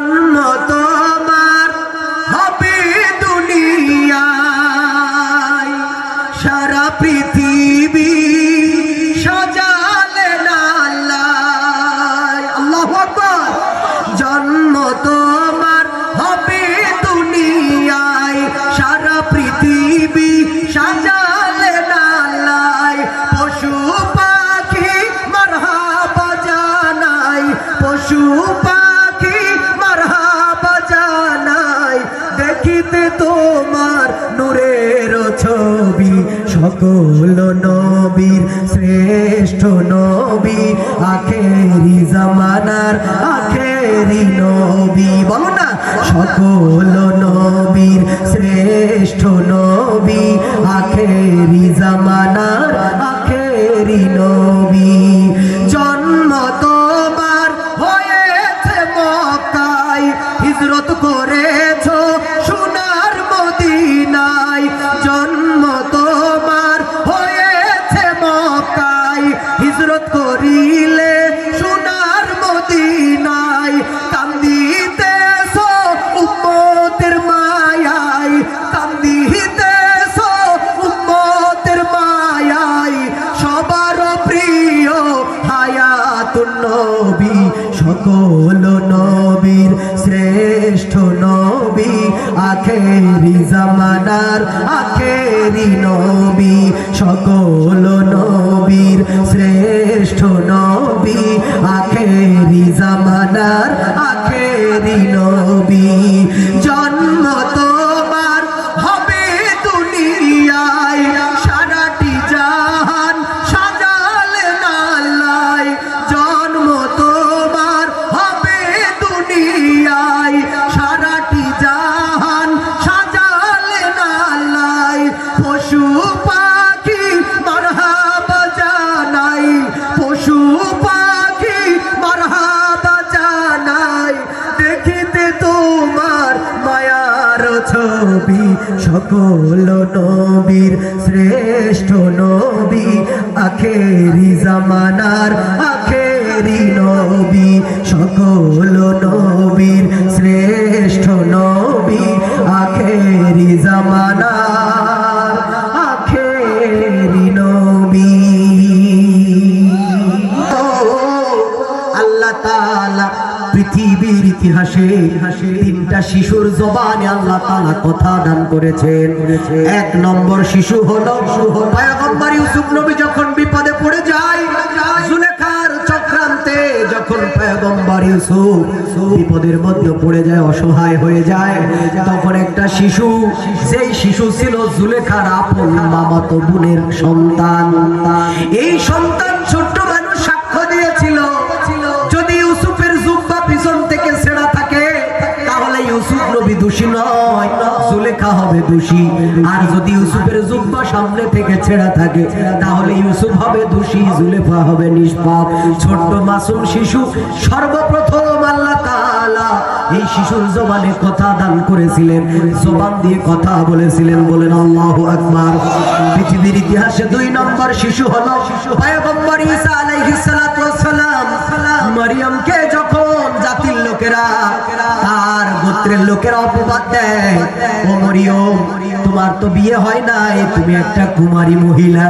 জন্ম তোমার হবে দুনিয়ায়। সারা পৃথিবী সাজালেন আল্লাহ জন্ম তোমার হবে দুনিয়ায়। সারা পৃথিবী সাজালেন আল্লাহ পশু পাখি মারহাবা জানাই। পশু পাখি তোমার নূরের ছবি, সকল নবীর শ্রেষ্ঠ নবী, আখেরি জামানার আখেরি নবী। বলো না, সকল নবীর শ্রেষ্ঠ নবী, আখেরি জামানার করিলে সোনার মদিনায় কান্দিতেছো উম্মতের মায়ায়, কান্দিতেছো উম্মতের মায়ায়। সবার প্রিয় হায়াতুন নবী, সকল নবীর শ্রেষ্ঠ নবী, আখেরি জামানার আখেরি নবী। ছবি সকল নবীর শ্রেষ্ঠ নবী। আখেরি জামানার আখেরি নবী, সকল নবীর শ্রেষ্ঠ নবী। আখেরি জামানার আখেরি নবী। আল্লাহ তাআলা পৃথিবীর ইতিহাসে কথা দান করেছেন। এক নম্বর শিশু হলো ইউসুফ নবী যখন বিপদে পড়ে যায় চক্রান্তে যখন ইউসুফ বিপদের মধ্যে পড়ে যায়, অসহায় হয়ে যায়, তখন একটা শিশু, যেই শিশু ছিল জুলেখার আপন মামাতো বোনের সন্তান। এই সন্তান নয়। জুলেখা হবে দোষী। আর যদি ইউসুফের জুব্বা সামনে থেকে ছেঁড়া থাকে, তাহলে ইউসুফ হবে দোষী, জুলেখা হবে নিষ্পাপ। ছোট্ট মাসুম শিশু, সর্বপ্রথম আল্লাহ তাআলা এই শিশুর জবানে কথা দান করেছিলেন। জবান দিয়ে কথা বলেছিলেন, বলেন আল্লাহু আকবার। পৃথিবীর ইতিহাসে দুই নম্বর শিশু হলো পয়গম্বর ঈসা আলাইহিস সালাম। মারিয়ামকে যখন জাতির লোকেরা গোত্রের লোকেরা অপবাদ দেয়। ও তোমার তো বিয়ে হয় নাই, তুমি একটা কুমারী মহিলা।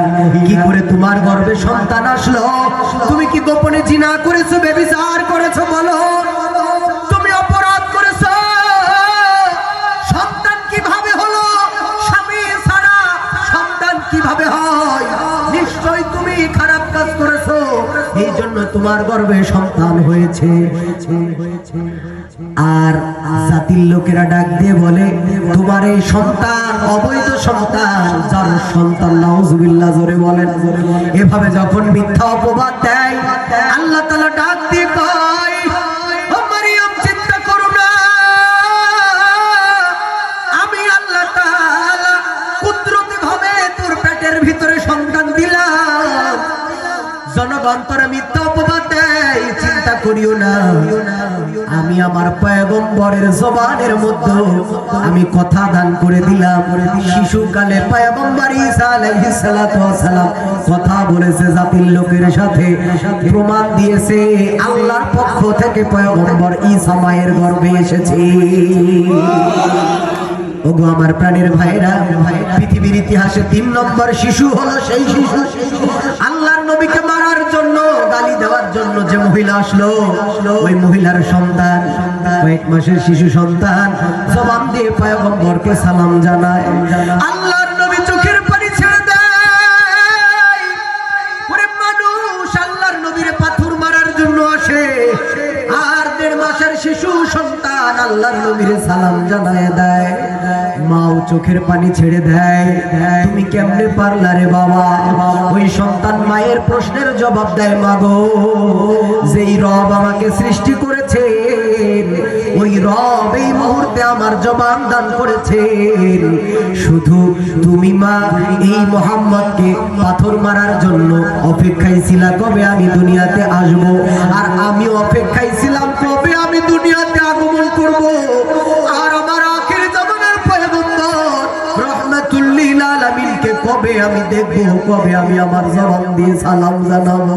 কি করে তোমার গর্ভে সন্তান আসলো? তুমি কি গোপনে জিনা করেছ বেবিচার করেছ বলো? তোমার গর্ভে সন্তান হয়েছে। আর জাতির লোকেরা ডাক দিয়ে বলে, তোমার এই সন্তান অবৈধ সন্তান, যার সন্তান নাউজুবিল্লাহ জোরে বলেন। এভাবে যখন মিথ্যা অপবাদ দেয়, আল্লাহ তাআলা ডাক দিয়ে কয় জনগণ তোরা মিথ্যা করিও না। আমি আমি আমার পয়গম্বরের জবানের মধ্যে আমি কথা দান করে দিলাম। শিশুকালে পয়গম্বর ঈসা আলাইহিস সালাতু ওয়াস সালাম কথা বলেছে জাতির লোকের সাথে। প্রমাণ দিয়েছে আল্লাহর পক্ষ থেকে পয়গম্বর ঈসা মায়ের গর্ভে এসেছে। ওগো আমার প্রাণের ভাইরা, পৃথিবীর ইতিহাসে তিন নম্বর শিশু হলো সেই শিশু। আল্লাহর নবীকে জন্য দেওয়ার জন্য যে মহিলা আসলো, ওই মহিলার সন্তান, কয়েক মাসের শিশু সন্তান জবান দিয়ে পয়গম্বরকে সালাম জানায়। আল্লাহর নবী চোখের পানি ছেড়ে দেয়। মানুষ, আল্লাহর নবীর পাথর মারার জন্য আসে। আর দেড় মাসের শিশু সন্তান আল্লাহর নবীর সালাম জানায় দেয়। মাও চোখের পানি ছেড়ে দেয়। তুমি কেমনে পারলা রে বাবা? ওই সন্তান মায়ের প্রশ্নের জবাব দেয় মাগো যেই রব আমাকে সৃষ্টি করেছে, ওই রব এই মুহূর্তে আমার জবান দান করেছেন শুধু তুমি, মা, এই মোহাম্মদকে পাথর মারার জন্য অপেক্ষায় ছিলা, কবে আমি দুনিয়াতে আসব? আর আমি অপেক্ষায় ছিলাম আমি দেখব কবে আমি আমার জবান দিয়ে সালাম জানাব?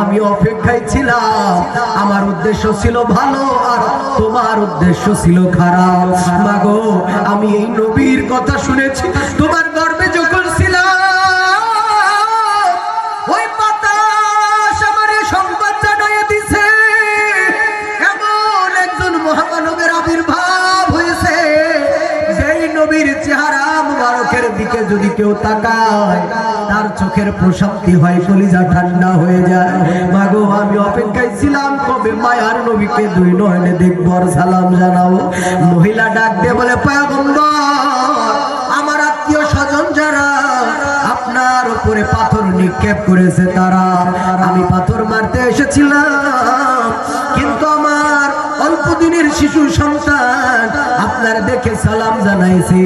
আমি অপেক্ষায় ছিলাম। আমার উদ্দেশ্য ছিল ভালো আর তোমার উদ্দেশ্য ছিল খারাপ। মাগো, আমি এই নবীর কথা শুনেছি। তোমার গর্বে যখন দিকে যদি কেউ তাকায়, তার চোখের প্রশান্তি হয়, কলিজা ঠান্ডা হয়ে যায়। মাগো, আমি অপেক্ষায় ছিলাম, কবে মায়ার নবীকে দুই নয়নে দেখব আর সালাম জানাও মহিলা ডাক দিয়ে বলে, পয়গম্বর, আমার আত্মীয় স্বজন যারা আপনার উপরে পাথর নিক্ষেপ করেছে, তারা, আমি পাথর মারতে এসেছিলাম, কিন্তু আমার অল্প দিনের শিশু সন্তান, আপনার দেখে সালাম জানাইছে।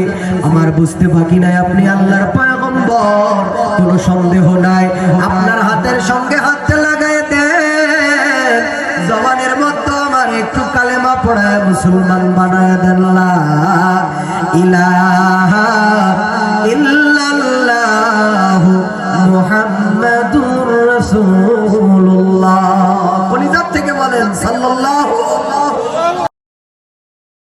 আমার বুঝতে বাকি নাই আপনি আল্লাহর পয়গম্বর, কোনো সন্দেহ নাই। আপনার হাতের সঙ্গে হাতে লাগাই দেন। জবানের মতো আমার একটু কালেমা পড়ায় মুসলমান বানায় দেন লা